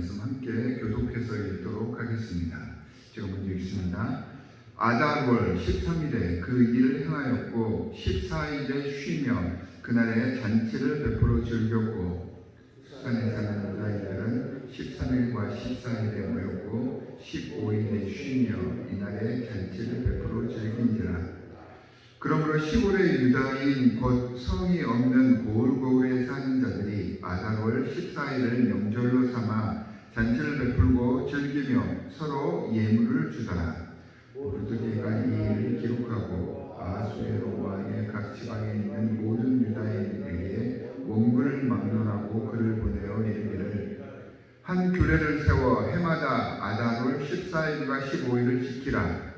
말씀 함께 교독해서 읽도록 하겠습니다. 제가 먼저 읽습니다. 아달월 13일에 그 일을 행하였고 14일에 쉬며 그날에 잔치를 베풀어 즐겼고 산에 사는 유다인들은 13일과 14일에 모였고 15일에 쉬며 이날에 잔치를 베풀어 즐긴지라 그러므로 시골의 유다인 곧 성이 없는 고을고을에 사는 자들이 아달월 14일을 명절로 삼아 잔치를 베풀고 즐기며 서로 예물을 주더라. 모르드게가 이 일을 기록하고 아수에로 왕의 각 지방에 있는 모든 유다인에게 원군을 막론하고 그를 보내어 이르기를 한 규례를 세워 해마다 아달월 14일과 15일을 지키라.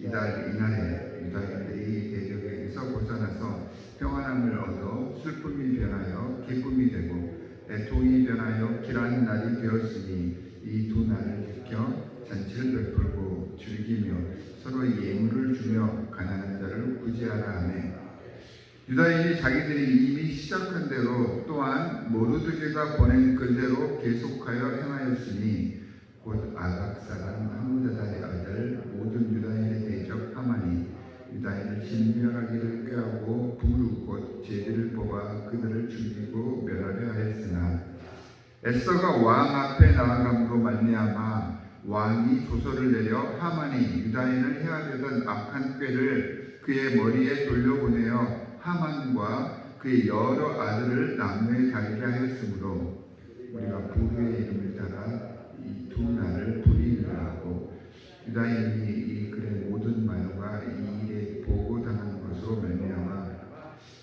이달 이날에 유다인들이 대적에게서 벗어나서 평안함을 얻어 슬픔이 변하여 기쁨이 되고 애통이 변하여 길한 날이 되었으니 이 두 날을 지켜 잔치를 베풀고 즐기며 서로 예물을 주며 가난한 자를 구제하라 하네. 유다인이 자기들이 이미 시작한 대로 또한 모르드게가 보낸 그대로 계속하여 행하였으니 곧 아각 사람 하무다다의 아들 모든 하만이 유다인을 진멸하기를 꾀하고 부르 곧 제비를 뽑아 그들을 죽이고 멸하려 하였으나 에서가 왕 앞에 나아감으로 말미암아 왕이 조서를 내려 하만이 유다인을 해하려던 악한 꾀를 그의 머리에 돌려보내어 하만과 그의 여러 아들을 나무에 달게 하였으므로 우리가 부르의 이름을 따라 이 두 날을 불이라 하고 유다인이 이 글의 모든 말과 이 일에 보고당한 것으로 말미암아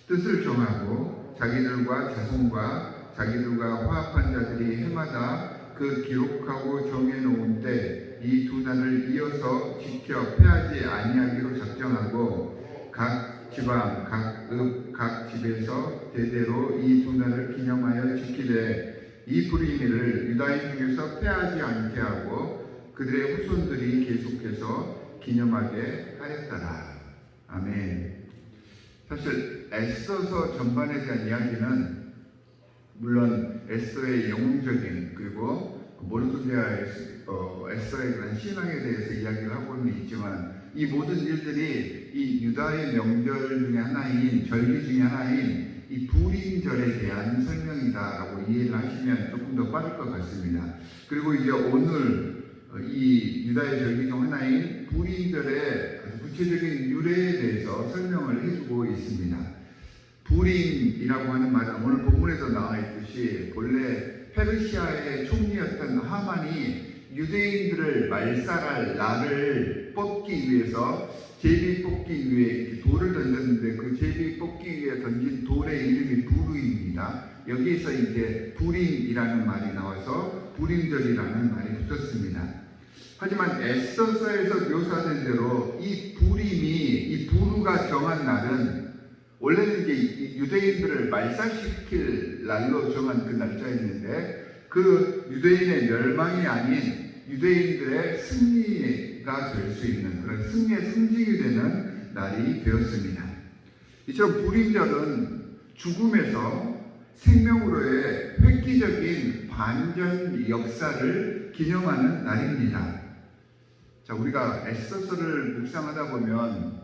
뜻을 정하고 자기들과 자손과 자기들과 화합한 자들이 해마다 그 기록하고 정해놓은 때 이 두 날을 이어서 지켜 패하지 아니하기로 작정하고 각 지방, 각 읍, 각 집에서 대대로 이 두 날을 기념하여 지키되 이 불의미를 유다인 중에서 패하지 않게 하고 그들의 후손들이 계속해서 기념하게 하였더라. 사실 에스더서 전반에 대한 이야기는 물론 에스더의 영웅적인 그리고 모르드게와 어, 에스더에 대한 신앙에 대해서 이야기를 하고는 있지만 이 모든 일들이 이 유다의 명절 중에 하나인 절기 중에 하나인 이 불임절에 대한 설명이다라고 이해를 하시면 조금 더 빠를 것 같습니다. 그리고 이제 오늘 어, 이 유다의 절기 중 하나인 불임절의 구체적인 유래에 대해서 설명을 해주고 있습니다. 불임이라고 하는 말은 오늘 본문에도 나와 있듯이 본래 페르시아의 총리였던 하만이 유대인들을 말살할 날을 뽑기 위해서 제비 뽑기 위해 돌을 던졌는데 그 제비 뽑기 위해 던진 돌의 이름이 부르입니다. 여기에서 이제 불임이라는 말이 나와서 불임절이라는 말이 붙었습니다. 하지만 에스더서에서 묘사된 대로 이 불임이 이 부르가 정한 날은 원래는 이제 유대인들을 말살시킬 날로 정한 그 날짜였는데 그 유대인의 멸망이 아닌 유대인들의 승리가 될 수 있는 그런 승리의 상징이 되는 날이 되었습니다. 이처럼 불임절은 죽음에서 생명으로의 획기적인 반전 역사를 기념하는 날입니다. 자, 우리가 에스더서를 묵상하다 보면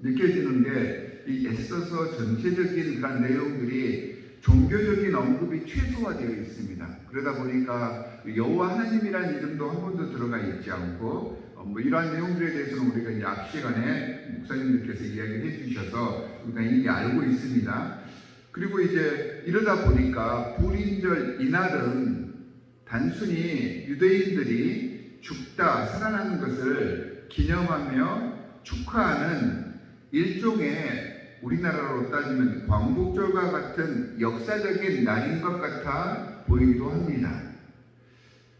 느껴지는 게 이 에스더서 전체적인 그런 내용들이 종교적인 언급이 최소화되어 있습니다. 그러다 보니까 여호와 하나님이라는 이름도 한 번도 들어가 있지 않고 어, 뭐 이러한 내용들에 대해서는 우리가 이제 앞 시간에 목사님들께서 이야기를 해주셔서 우리가 이미 알고 있습니다. 그리고 이제 이러다 보니까 불임절 이날은 단순히 유대인들이 죽다 살아나는 것을 기념하며 축하하는 일종의 우리나라로 따지면 광복절과 같은 역사적인 날인 것 같아 보이기도 합니다.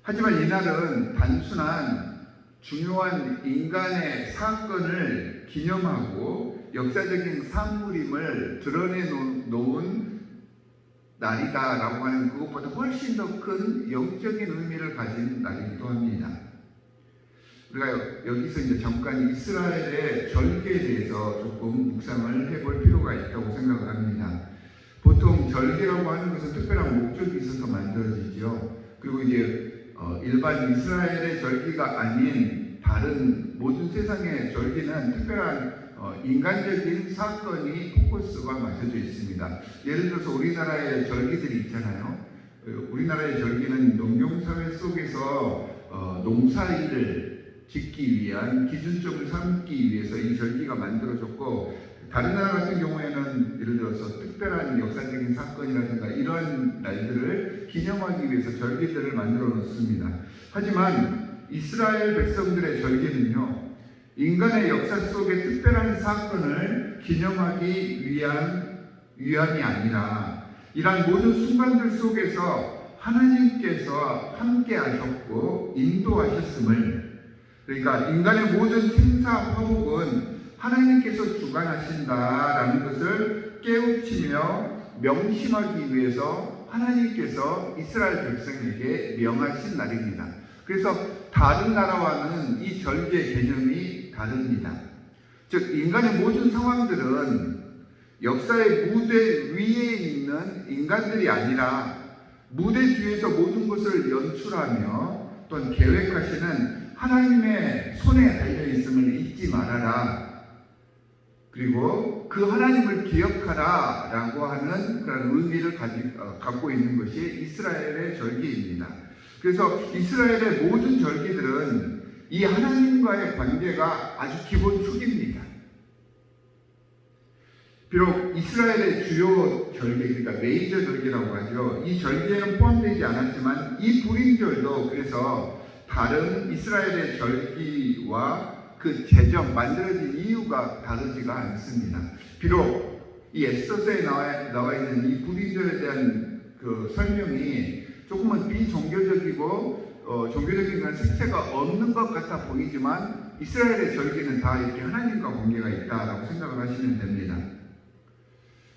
하지만 이날은 단순한 중요한 인간의 사건을 기념하고 역사적인 산물임을 드러내 놓은 날이다라고 하는 그것보다 훨씬 더 큰 영적인 의미를 가진 날이기도 합니다. 우리가 여기서 이제 잠깐 이스라엘의 절기에 대해서 조금 묵상을 해볼 필요가 있다고 생각을 합니다. 보통 절기라고 하는 것은 특별한 목적이 있어서 만들어지지요. 그리고 이제 어, 일반 이스라엘의 절기가 아닌 다른 모든 세상의 절기는 특별한 어, 인간적인 사건이 포커스가 맞춰져 있습니다. 예를 들어서 우리나라의 절기들이 있잖아요. 어, 우리나라의 절기는 농경사회 속에서 어, 농사일을 짓기 위한 기준점을 삼기 위해서 이 절기가 만들어졌고 다른 나라 같은 경우에는 예를 들어서 특별한 역사적인 사건이라든가 이러한 날들을 기념하기 위해서 절기들을 만들어 놓습니다. 하지만 이스라엘 백성들의 절기는요, 인간의 역사 속의 특별한 사건을 기념하기 위한 위함이 아니라 이러한 모든 순간들 속에서 하나님께서 함께 하셨고 인도하셨음을 그러니까 인간의 모든 생사 화복은 하나님께서 주관하신다라는 것을 깨우치며 명심하기 위해서 하나님께서 이스라엘 백성에게 명하신 날입니다. 그래서 다른 나라와는 이 절기의 개념이 다릅니다. 즉 인간의 모든 상황들은 역사의 무대 위에 있는 인간들이 아니라 무대 뒤에서 모든 것을 연출하며 또는 계획하시는 하나님의 손에 달려 있음을 잊지 말아라. 그리고 그 하나님을 기억하라 라고 하는 그런 의미를 어, 갖고 있는 것이 이스라엘의 절기입니다. 그래서 이스라엘의 모든 절기들은 이 하나님과의 관계가 아주 기본 축입니다. 비록 이스라엘의 주요 절기, 그러니까 메이저 절기라고 하죠. 이 절기에는 포함되지 않았지만 이 불임절도 그래서 다른 이스라엘의 절기와 그 제정 만들어진 이유가 다르지가 않습니다. 비록 이 에스더서에 나와, 나와 있는 이 불임절에 대한 그 설명이 조금은 비종교적이고 어, 종교적인 그런 색채가 없는 것 같아 보이지만 이스라엘의 절기는 다 이렇게 하나님과 관계가 있다라고 생각을 하시면 됩니다.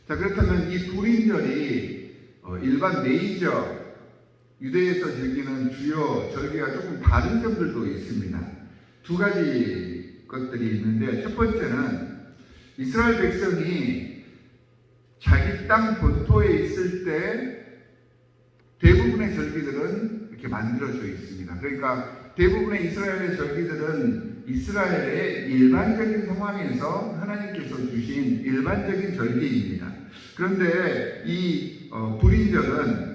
자 그렇다면 이 불임절이 어, 일반 메이저 유대에서 즐기는 주요 절기가 조금 다른 점들도 있습니다. 두 가지 것들이 있는데 첫 번째는 이스라엘 백성이 자기 땅 본토에 있을 때 대부분의 절기들은 이렇게 만들어져 있습니다. 그러니까 대부분의 이스라엘의 절기들은 이스라엘의 일반적인 상황에서 하나님께서 주신 일반적인 절기입니다. 그런데 이 어, 불인절은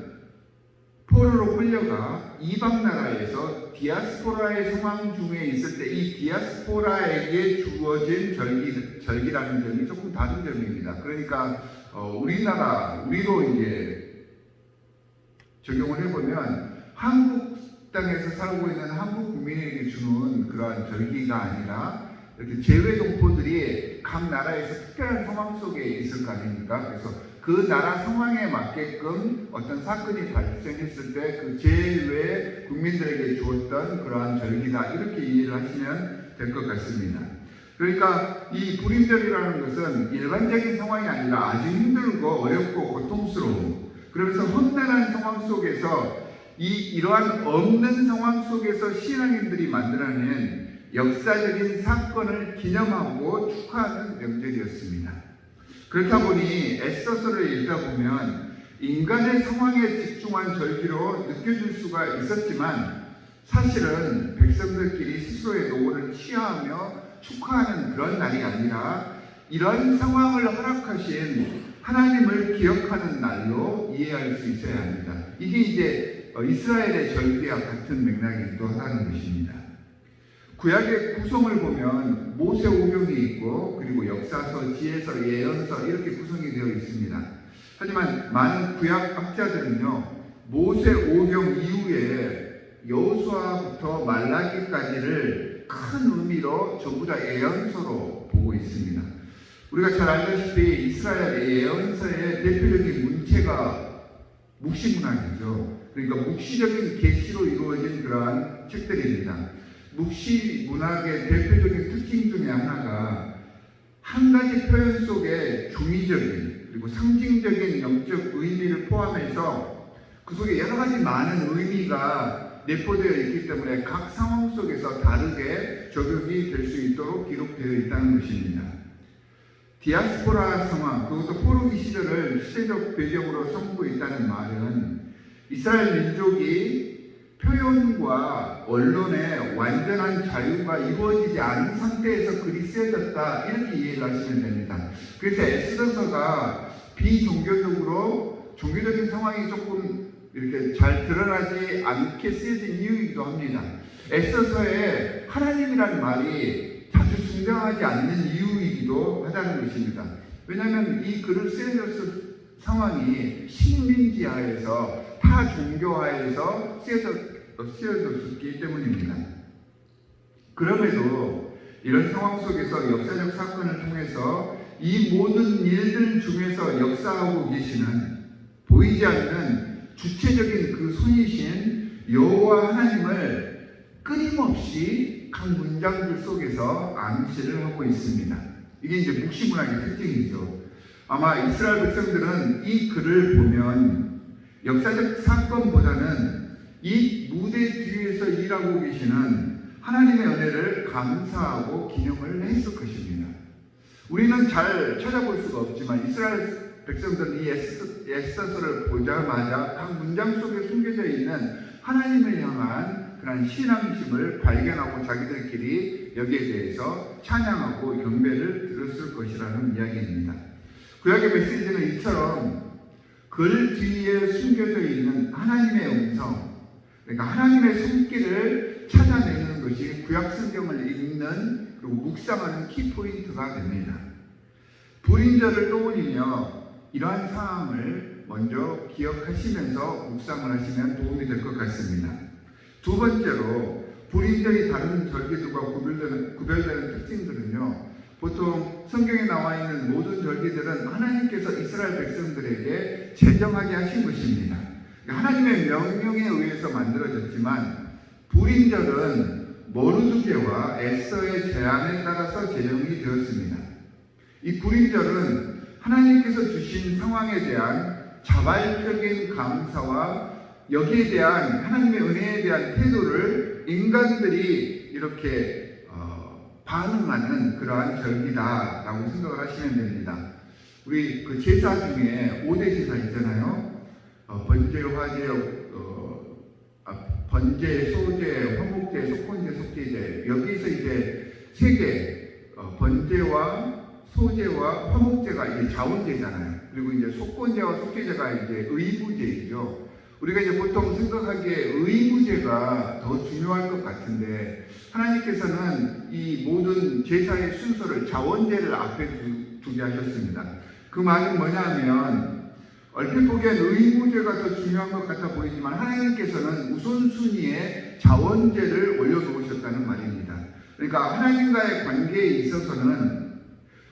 포로로 끌려가 이방 나라에서 디아스포라의 상황 중에 있을 때 이 디아스포라에게 주어진 절기, 절기라는 점이 조금 다른 점입니다. 그러니까 어, 우리나라 우리로 이제 적용을 해보면 한국 땅에서 살고 있는 한국 국민에게 주는 그러한 절기가 아니라 이렇게 제외 동포들이 각 나라에서 특별한 상황 속에 있을 거 아닙니까? 그래서 그 나라 상황에 맞게끔 어떤 사건이 발생했을 때 그 제외 국민들에게 주었던 그러한 절기다 이렇게 이해를 하시면 될 것 같습니다. 그러니까 이 불임절이라는 것은 일반적인 상황이 아니라 아주 힘들고 어렵고 고통스러운 그러면서 험난한 상황 속에서 이 이러한 없는 상황 속에서 신앙인들이 만들어낸 역사적인 사건을 기념하고 축하하는 명절이었습니다. 그렇다 보니 에스더서를 읽다 보면 인간의 상황에 집중한 절기로 느껴질 수가 있었지만 사실은 백성들끼리 스스로의 노고를 취하하며 축하하는 그런 날이 아니라 이런 상황을 허락하신 하나님을 기억하는 날로 이해할 수 있어야 합니다. 이게 이제 이스라엘의 절기와 같은 맥락이기도 하다는 것입니다. 구약의 구성을 보면 모세 오경이 있고 그리고 역사서, 지혜서, 예언서 이렇게 구성이 되어 있습니다. 하지만 많은 구약 학자들은요 모세 오경 이후에 여호수아부터 말라기까지를 큰 의미로 전부 다 예언서로 보고 있습니다. 우리가 잘 알다시피 이스라엘 예언서의 대표적인 문체가 묵시문학이죠. 그러니까 묵시적인 계시로 이루어진 그러한 책들입니다. 묵시 문학의 대표적인 특징 중에 하나가 한 가지 표현 속에 중의적인 그리고 상징적인 영적 의미를 포함해서 그 속에 여러 가지 많은 의미가 내포되어 있기 때문에 각 상황 속에서 다르게 적용이 될 수 있도록 기록되어 있다는 것입니다. 디아스포라 상황, 그것도 포로기 시절을 시대적 배경으로 삼고 있다는 말은 이스라엘 민족이 표현과 언론의 완전한 자유가 이루어지지 않은 상태에서 글이 쓰여졌다 이렇게 이해를 하시면 됩니다. 그래서 에스더서가 비종교적으로 종교적인 상황이 조금 이렇게 잘 드러나지 않게 쓰여진 이유이기도 합니다. 에스더서에 하나님이라는 말이 자주 등장하지 않는 이유이기도 하다는 것입니다. 왜냐하면 이 글을 쓰여졌을 상황이 식민지하에서 타 종교하에서 쓰여졌, 쓰여졌기 때문입니다. 그럼에도 이런 상황 속에서 역사적 사건을 통해서 이 모든 일들 중에서 역사하고 계시는 보이지 않는 주체적인 그 손이신 여호와 하나님을 끊임없이 각 문장들 속에서 암시를 하고 있습니다. 이게 이제 묵시문학의 특징이죠. 아마 이스라엘 백성들은 이 글을 보면 역사적 사건보다는 이 무대 뒤에서 일하고 계시는 하나님의 은혜를 감사하고 기념을 했을 것입니다. 우리는 잘 찾아볼 수가 없지만 이스라엘 백성들은 이 에스- 에스더서를 보자마자 각 문장 속에 숨겨져 있는 하나님을 향한 그런 신앙심을 발견하고 자기들끼리 여기에 대해서 찬양하고 경배를 드렸을 것이라는 이야기입니다. 구약의 메시지는 이처럼 글 뒤에 숨겨져 있는 하나님의 음성, 그러니까 하나님의 손길을 찾아내는 것이 구약 성경을 읽는 그리고 묵상하는 키포인트가 됩니다. 불인절을 떠올리며 이러한 상황을 먼저 기억하시면서 묵상을 하시면 도움이 될 것 같습니다. 두 번째로 불인절이 다른 절기들과 구별되는, 구별되는 특징들은요. 보통 성경에 나와 있는 모든 절기들은 하나님께서 이스라엘 백성들에게 제정하게 하신 것입니다. 하나님의 명령에 의해서 만들어졌지만 불인절은 모르드게와 에스더의 제안에 따라서 제정이 되었습니다. 이 불인절은 하나님께서 주신 상황에 대한 자발적인 감사와 여기에 대한 하나님의 은혜에 대한 태도를 인간들이 이렇게 어, 반응하는 그러한 절기다라고 생각을 하시면 됩니다. 우리 그 제사 중에 5대 제사 있잖아요. 어, 번제, 화제, 어, 아, 번제, 소제, 화목제, 속건제, 속제제 여기서 이제 세 개, 어, 번제와 소제와 화목제가 이제 자원제잖아요. 그리고 이제 속건제와 속제제가 이제 의무제이죠. 우리가 이제 보통 생각하기에 의무제가 더 중요할 것 같은데 하나님께서는 이 모든 제사의 순서를 자원제를 앞에 두, 두게 하셨습니다. 그 말은 뭐냐면 얼핏 보기엔 의무제가 더 중요한 것 같아 보이지만 하나님께서는 우선순위에 자원제를 올려놓으셨다는 말입니다. 그러니까 하나님과의 관계에 있어서는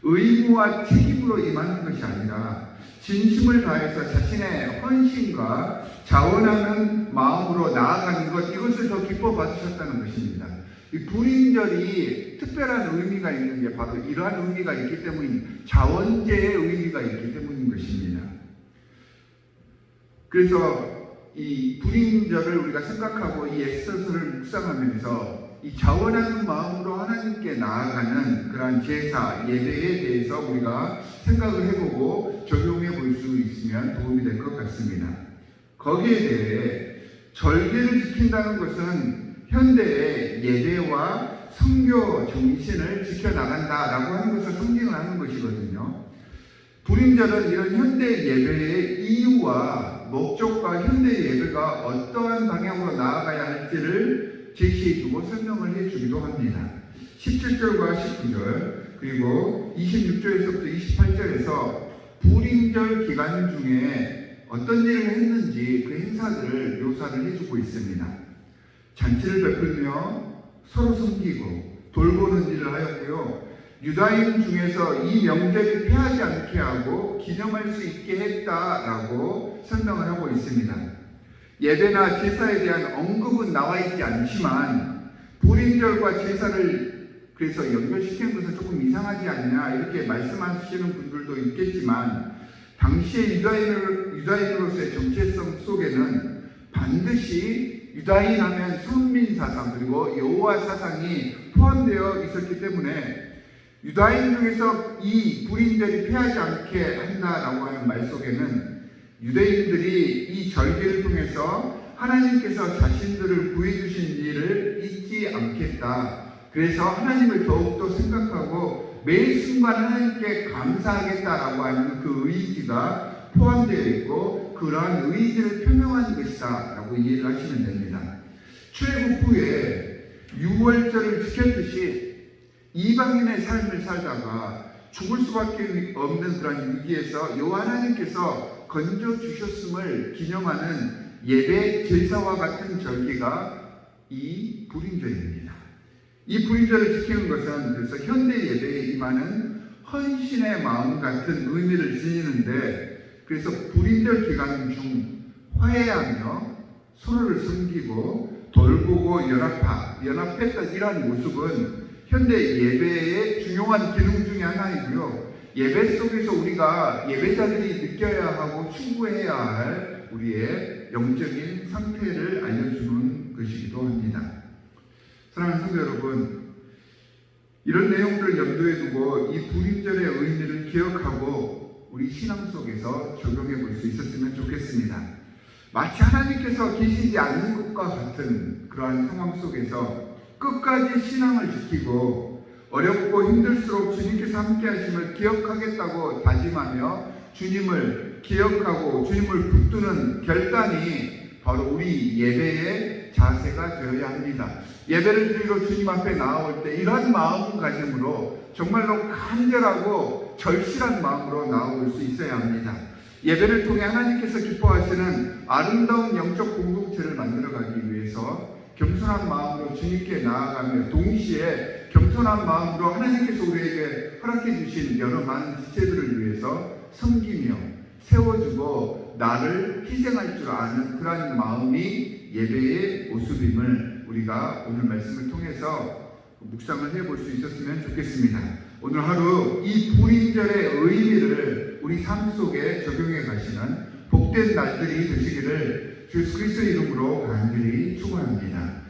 의무와 책임으로 임하는 것이 아니라 진심을 다해서 자신의 헌신과 자원하는 마음으로 나아가는 것 이것을 더 기뻐 받으셨다는 것입니다. 이 불인절이 특별한 의미가 있는 게 바로 이러한 의미가 있기 때문인 자원제의 의미가 있기 때문인 것입니다. 그래서 이 불인절을 우리가 생각하고 이 에스더서를 묵상하면서 이 자원하는 마음으로 하나님께 나아가는 그러한 제사 예배에 대해서 우리가 생각을 해보고 적용해 볼 수 있으면 도움이 될 것 같습니다. 거기에 대해 절개를 지킨다는 것은 현대의 예배와 성교 정신을 지켜나간다라고 하는 것을 상징을 하는 것이거든요. 불임절은 이런 현대 예배의 이유와 목적과 현대 예배가 어떠한 방향으로 나아가야 할지를 제시해주고 설명을 해주기도 합니다. 17절과 19절 그리고 26절에서부터 28절에서 불임절 기간 중에 어떤 일을 했는지 그 행사들을 묘사를 해주고 있습니다. 잔치를 베풀며 서로 섬기고 돌보는 일을 하였고요. 유다인 중에서 이 명절을 피하지 않게 하고 기념할 수 있게 했다라고 설명을 하고 있습니다. 예배나 제사에 대한 언급은 나와 있지 않지만 불인절과 제사를 그래서 연결시키는 것은 조금 이상하지 않냐 이렇게 말씀하시는 분들도 있겠지만 당시의 유다인으로, 유다인으로서의 정체성 속에는 반드시 유다인 하면 선민 사상 그리고 여호와 사상이 포함되어 있었기 때문에 유다인 중에서 이 불임절이 패하지 않게 한다라고 하는 말 속에는 유대인들이 이 절기를 통해서 하나님께서 자신들을 구해주신 일을 잊지 않겠다. 그래서 하나님을 더욱더 생각하고 매 순간 하나님께 감사하겠다라고 하는 그 의지가 포함되어 있고 그러한 의지를 표명한 것이다 라고 이해를 하시면 됩니다. 출애굽 후에 6월절을 지켰듯이 이방인의 삶을 살다가 죽을 수밖에 없는 그런 위기에서 여호와 하나님께서 건져 주셨음을 기념하는 예배 제사와 같은 절기가 이 불임절입니다. 이 불임절을 지키는 것은 그래서 현대 예배에 임하는 헌신의 마음 같은 의미를 지니는데 그래서 불임절 기간 중 화해하며 서로를 섬기고 돌보고 연합하, 연합했던 이러한 모습은 현대 예배의 중요한 기능 중에 하나이고요. 예배 속에서 우리가 예배자들이 느껴야 하고 충고해야 할 우리의 영적인 상태를 알려주는 것이기도 합니다. 사랑하는 성도 여러분, 이런 내용들을 염두에 두고 이 불임절의 의미를 기억하고 우리 신앙 속에서 적용해 볼 수 있었으면 좋겠습니다. 마치 하나님께서 계시지 않는 것과 같은 그러한 상황 속에서 끝까지 신앙을 지키고 어렵고 힘들수록 주님께서 함께 하심을 기억하겠다고 다짐하며 주님을 기억하고 주님을 붙드는 결단이 바로 우리 예배의 자세가 되어야 합니다. 예배를 드리러 주님 앞에 나올 때 이런 마음가짐으로 정말로 간절하고 절실한 마음으로 나올 수 있어야 합니다. 예배를 통해 하나님께서 기뻐하시는 아름다운 영적 공동체를 만들어가기 위해서 겸손한 마음으로 주님께 나아가며 동시에 겸손한 마음으로 하나님께서 우리에게 허락해 주신 여러 많은 지체들을 위해서 섬기며 세워주고 나를 희생할 줄 아는 그러한 마음이 예배의 모습임을 우리가 오늘 말씀을 통해서 묵상을 해볼 수 있었으면 좋겠습니다. 오늘 하루 이 불임절의 의미를 우리 삶 속에 적용해 가시는 복된 날들이 되시기를 주 그리스도의 이름으로 간절히 축원합니다.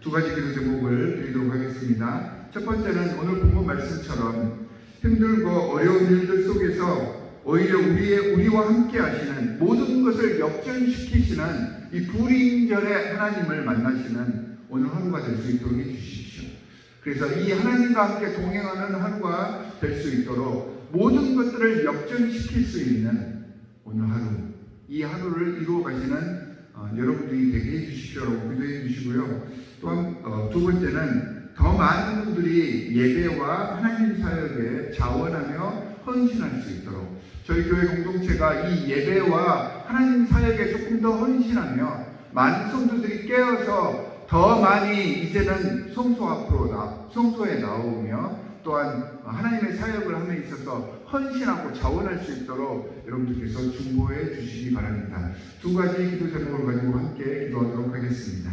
두 가지 기도 제목을 드리도록 하겠습니다. 첫 번째는 오늘 본문 말씀처럼 힘들고 어려운 일들 속에서 오히려 우리의 우리와 함께 하시는 모든 것을 역전시키시는 이 불임절의 하나님을 만나시는 오늘 하루가 될 수 있도록 해주십시오. 그래서 이 하나님과 함께 동행하는 하루가 될 수 있도록 모든 것들을 역전시킬 수 있는 오늘 하루, 이 하루를 이루어 가시는 어, 여러분들이 되게 해주십시오라고 기도해 주시고요. 또한 어, 두 번째는 더 많은 분들이 예배와 하나님 사역에 자원하며 헌신할 수 있도록 저희 교회 공동체가 이 예배와 하나님 사역에 조금 더 헌신하며 많은 성도들이 깨어서 더 많이 이제는 성소 앞으로 나, 성소에 나오며 또한 하나님의 사역을 함에 있어서 헌신하고 자원할 수 있도록 여러분들께서 중보해 주시기 바랍니다. 두 가지 기도 제목을 가지고 함께 기도하도록 하겠습니다.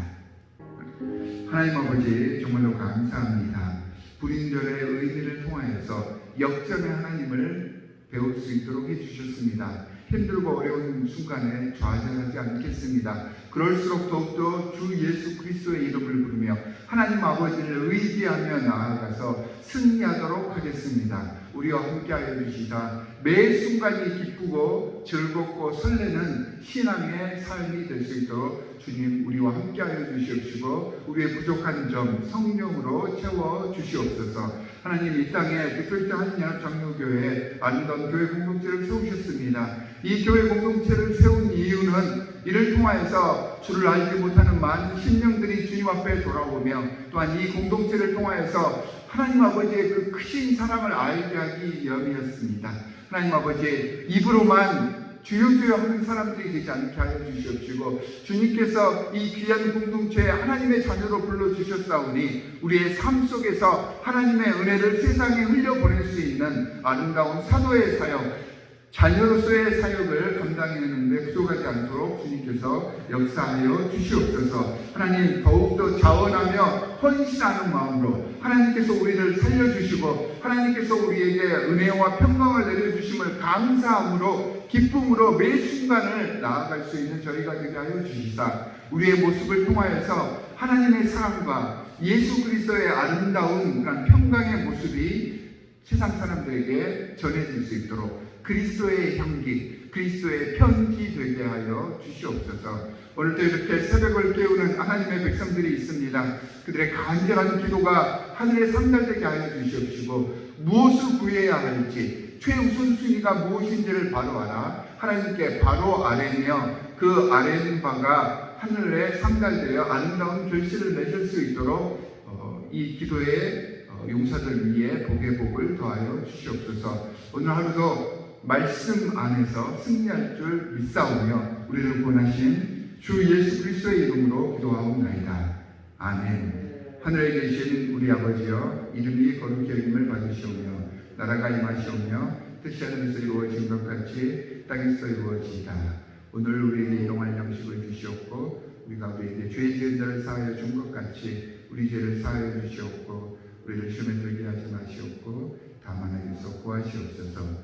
하나님 아버지 정말로 감사합니다. 불인절의 의미를 통하여서 역전의 하나님을 배울 수 있도록 해주셨습니다. 힘들고 어려운 순간에 좌절하지 않겠습니다. 그럴수록 더욱더 주 예수 그리스도의 이름을 부르며 하나님 아버지를 의지하며 나아가서 승리하도록 하겠습니다. 우리와 함께하여 주시다 매 순간이 기쁘고 즐겁고 설레는 신앙의 삶이 될 수 있도록 주님 우리와 함께하여 주시옵시고 우리의 부족한 점 성령으로 채워 주시옵소서. 하나님 이 땅에 대표자 한인연합 장로교회 아름다운 교회 공동체를 세우셨습니다. 이 교회 공동체를 세운 이유는 이를 통하여서 주를 알지 못하는 많은 심령들이 주님 앞에 돌아오며 또한 이 공동체를 통하여서 하나님 아버지의 그 크신 사랑을 알게 하기 위함이었습니다. 하나님 아버지 입으로만 주여 하는 사람들이 되지 않게 하여 주시옵시고 주님께서 이 귀한 공동체에 하나님의 자녀로 불러주셨사오니 우리의 삶 속에서 하나님의 은혜를 세상에 흘려보낼 수 있는 아름다운 사도의 사역 자녀로서의 사역을 감당해내는데 부족하지 않도록 주님께서 역사하여 주시옵소서. 하나님 더욱더 자원하며 헌신하는 마음으로 하나님께서 우리를 살려주시고 하나님께서 우리에게 은혜와 평강을 내려주심을 감사함으로 기쁨으로 매 순간을 나아갈 수 있는 저희가 되게 하여 주시사. 우리의 모습을 통하여서 하나님의 사랑과 예수 그리스도의 아름다운 그런 평강의 모습이 세상 사람들에게 전해질 수 있도록 그리스도의 향기, 그리스도의 편지 되게 하여 주시옵소서. 오늘도 이렇게 새벽을 깨우는 하나님의 백성들이 있습니다. 그들의 간절한 기도가 하늘에 상달되게 하여 주시옵시고 무엇을 구해야 할지 최우선 순위가 무엇인지를 바로 알아 하나님께 바로 아뢰며 그 아뢰는 바가 하늘에 상달되어 아름다운 결실을 맺을 수 있도록 어, 이 기도의 어, 용사들 위에 복의 복을 더하여 주시옵소서. 오늘 하루도 말씀 안에서 승리할 줄 믿사오며 우리를 구원하신 주 예수 그리스도의 이름으로 기도하옵나이다. 아멘. 하늘에 계신 우리 아버지여 이름이 거룩히 여김을 받으시오며 나라가 임하시오며 뜻이 하늘에서 이루어진 것 같이 땅에서 이루어지이다. 오늘 우리에게 일용할 양식을 주시옵고 우리가 우리에게 죄 지은 자를 사하여 준 것 같이 우리 죄를 사하여 주시옵고 우리를 시험에 들게 하지 마시옵고 다만 하에서 구하시옵소서